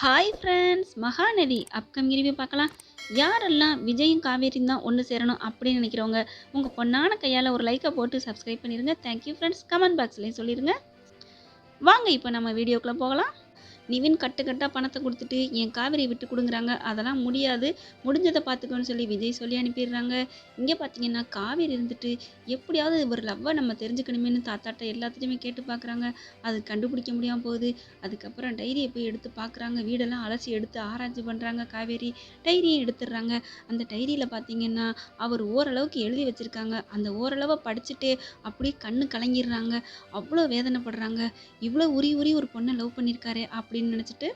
Hi friends Mahanadi upcoming review பார்க்கலாம். யாரெல்லாம் விஜயும் காவேரியும் தான் ஒன்று சேரணும் அப்படின்னு நினைக்கிறவங்க உங்கள் பொண்ணான கையால் ஒரு லைக்கை போட்டு சப்ஸ்கிரைப் பண்ணிடுங்க தேங்க்யூ ஃப்ரெண்ட்ஸ் கமெண்ட் பாக்ஸ்லேயும் சொல்லிடுங்க வாங்க இப்போ நம்ம வீடியோக்குள்ளே போகலாம். நிவின் கட்டு கட்டாக பணத்தை கொடுத்துட்டு என் காவேரியை விட்டு கொடுங்குறாங்க. அதெல்லாம் முடியாது. முடிஞ்சதை பார்த்துக்கோன்னு சொல்லி விஜய் சொல்லி அனுப்பிடுறாங்க. இங்கே பார்த்தீங்கன்னா காவேரி இருந்துட்டு எப்படியாவது ஒரு லவ்வை நம்ம தெரிஞ்சுக்கணுமேனு தாத்தாட்ட எல்லாத்தையுமே கேட்டு பார்க்குறாங்க அது கண்டுபிடிக்க முடியாமல் போகுது. அதுக்கப்புறம் டைரியை போய் எடுத்து பார்க்குறாங்க வீடெல்லாம் அலசி எடுத்து ஆராய்ச்சி பண்ணுறாங்க காவேரி. டைரியும் எடுத்துடுறாங்க. அந்த டைரியில் பார்த்தீங்கன்னா அவர் ஓரளவுக்கு எழுதி வச்சுருக்காங்க. அந்த ஓரளவை படிச்சுட்டு அப்படியே கண்ணு கலங்கிடுறாங்க. அவ்வளோ வேதனைப்படுறாங்க. இவ்வளோ உரி உரி ஒரு பொண்ணை லவ் பண்ணியிருக்காரு. அப்படி அப்படின்னு நினச்சிட்டு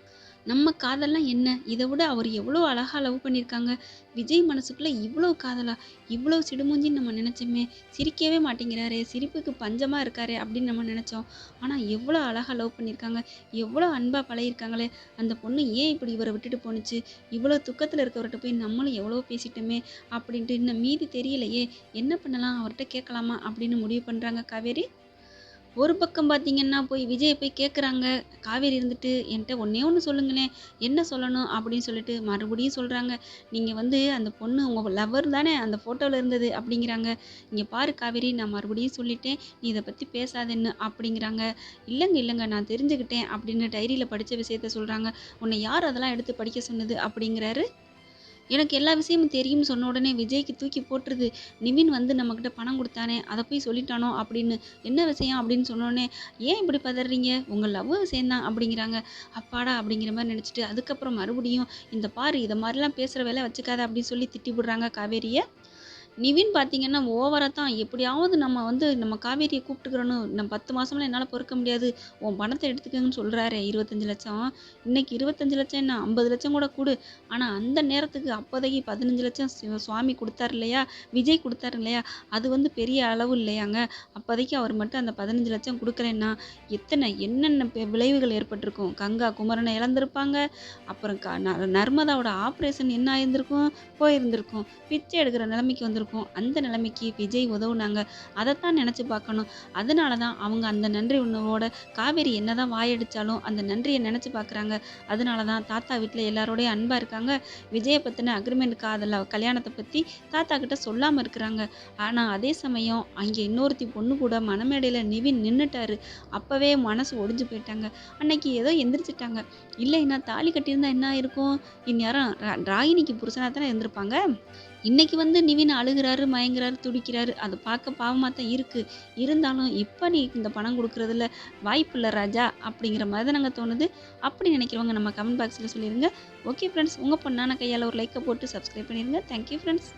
நம்ம காதல்லாம் என்ன? இதை விட அவர் எவ்வளோ அழகாக லவ் பண்ணியிருக்காங்க. விஜய் மனசுக்குள்ளே இவ்வளோ காதலா இவ்வளோ சிடுமூஞ்சின்னு நம்ம நினச்சோமே சிரிக்கவே மாட்டேங்கிறாரே சிரிப்புக்கு பஞ்சமாக இருக்காரே அப்படின்னு நம்ம நினச்சோம். ஆனால் எவ்வளோ அழகாக லவ் பண்ணியிருக்காங்க எவ்வளோ அன்பாக பழகிருக்காங்களே அந்த பொண்ணு ஏன் இப்படி இவரை விட்டுட்டு போணுச்சு? இவ்வளோ துக்கத்தில் இருக்கவர்கிட்ட போய் நம்மளும் எவ்வளோ பேசிட்டோமே அப்படின்ட்டு இன்னும் மீதி தெரியலையே என்ன பண்ணலாம்? அவர்கிட்ட கேட்கலாமா? அப்படின்னு முடிவு பண்ணுறாங்க காவேரி? ஒரு பக்கம் பார்த்தீங்கன்னா போய் விஜயை போய் கேட்குறாங்க காவேரி இருந்துட்டு என்கிட்ட ஒன்றே ஒன்று சொல்லுங்களேன் என்ன சொல்லணும் அப்படின்னு சொல்லிட்டு மறுபடியும் சொல்கிறாங்க நீங்கள் வந்து அந்த பொண்ணு உங்கள் லவர் தானே அந்த ஃபோட்டோவில் இருந்தது அப்படிங்கிறாங்க. இங்கே பாரு காவேரி நான் மறுபடியும் சொல்லிட்டேன் நீ இதை பற்றி பேசாதேன்னு அப்படிங்கிறாங்க. இல்லைங்க இல்லைங்க நான் தெரிஞ்சுக்கிட்டேன் அப்படின்னு டைரியில் படித்த விஷயத்த சொல்கிறாங்க உன்னை யார் அதெல்லாம் எடுத்து படிக்க சொன்னது அப்படிங்கிறாரு எனக்கு எல்லா விஷயமும் தெரியும்னு சொன்ன உடனே விஜய்க்கு தூக்கி போட்டுருது. நிவின் வந்து நம்மக்கிட்ட பணம் கொடுத்தானே அதை போய் சொல்லிட்டானோ அப்படின்னு என்ன விஷயம் அப்படின்னு சொன்னோடனே ஏன் இப்படி பதறீங்க? உங்கள் லவ் விஷயம்தான் அப்படிங்கிறாங்க. அப்பாடா அப்படிங்கிற மாதிரி நினச்சிட்டு அதுக்கப்புறம் மறுபடியும் இந்த பாரு இதை மாதிரிலாம் பேசுகிற வேலை வச்சுக்காத அப்படின்னு சொல்லி திட்டி விடுறாங்க காவேரியை. நிவின் பார்த்தீங்கன்னா ஓவராக தான். எப்படியாவது நம்ம வந்து நம்ம காவேரியை கூப்பிட்டுக்கிறோன்னு நம்ம பத்து மாதம்லாம் என்னால் பொறுக்க முடியாது. உன் பணத்தை எடுத்துக்கங்கன்னு சொல்கிறாரு இருபத்தஞ்சி லட்சம். இன்னைக்கு இருபத்தஞ்சி லட்சம் என்ன? ஐம்பது லட்சம் கூட கொடு. ஆனால் அந்த நேரத்துக்கு அப்போதைக்கு பதினஞ்சு லட்சம் சுவாமி கொடுத்தாரு இல்லையா? விஜய் கொடுத்தாரு இல்லையா? அது வந்து பெரிய அளவு இல்லையாங்க. அப்போதைக்கு அவர் மட்டும் அந்த பதினஞ்சு லட்சம் கொடுக்கலன்னா எத்தனை என்னென்ன விளைவுகள் ஏற்பட்டிருக்கும்? கங்கா குமரனை இழந்திருப்பாங்க. அப்புறம் க ந- நர்மதாவோட ஆப்ரேஷன் என்ன ஆயிருந்திருக்கும்? போயிருந்திருக்கும். பிச்சை எடுக்கிற நிலைமைக்கு இருந்திருக்கும். அந்த நிலைமைக்கு விஜய் உதவுனாங்க. அதைத்தான் நினச்சி பார்க்கணும். அதனால தான் அவங்க அந்த நன்றி உணவோட காவேரி என்னதான் வாயடிச்சாலும் அந்த நன்றியை நினச்சி பார்க்குறாங்க. அதனால தான் தாத்தா வீட்டில் எல்லாரோடையும் அன்பாக இருக்காங்க. விஜயை பற்றின அக்ரிமெண்ட் காதல கல்யாணத்தை பற்றி தாத்தா கிட்ட சொல்லாமல் இருக்கிறாங்க. ஆனால் அதே சமயம் அங்கே இன்னொருத்தி பொண்ணு கூட மனமேடையில் நிவின் நின்றுட்டாரு அப்போவே மனசு ஒடிஞ்சு போயிட்டாங்க. அன்னைக்கு ஏதோ எந்திரிச்சிட்டாங்க. இல்லைன்னா தாலி கட்டியிருந்தா என்ன இருக்கும் இந்நேரம் ரா- ராகினிக்கு புருஷனாக தானே இருந்திருப்பாங்க? இன்னைக்கு வந்து நிவின் அழுகிறாரு மயங்குறாரு துடிக்கிறாரு. அது பார்க்க பாவமாக தான் இருக்குது இருந்தாலும் இப்போ நீ இந்த பணம் கொடுக்குறதுல வாய்ப்பு இல்லை ராஜா அப்படிங்கிற மாதிரி தான் நாங்கள் தோணுது. அப்படி நினைக்கிறவங்க நம்ம கமெண்ட் பாக்ஸில் சொல்லிடுங்க ஓகே ஃப்ரெண்ட்ஸ் உங்கள் பொண்ணான கையால் ஒரு லைக்கை போட்டு சப்ஸ்கிரைப் பண்ணிடுங்க தேங்க்யூ ஃப்ரெண்ட்ஸ்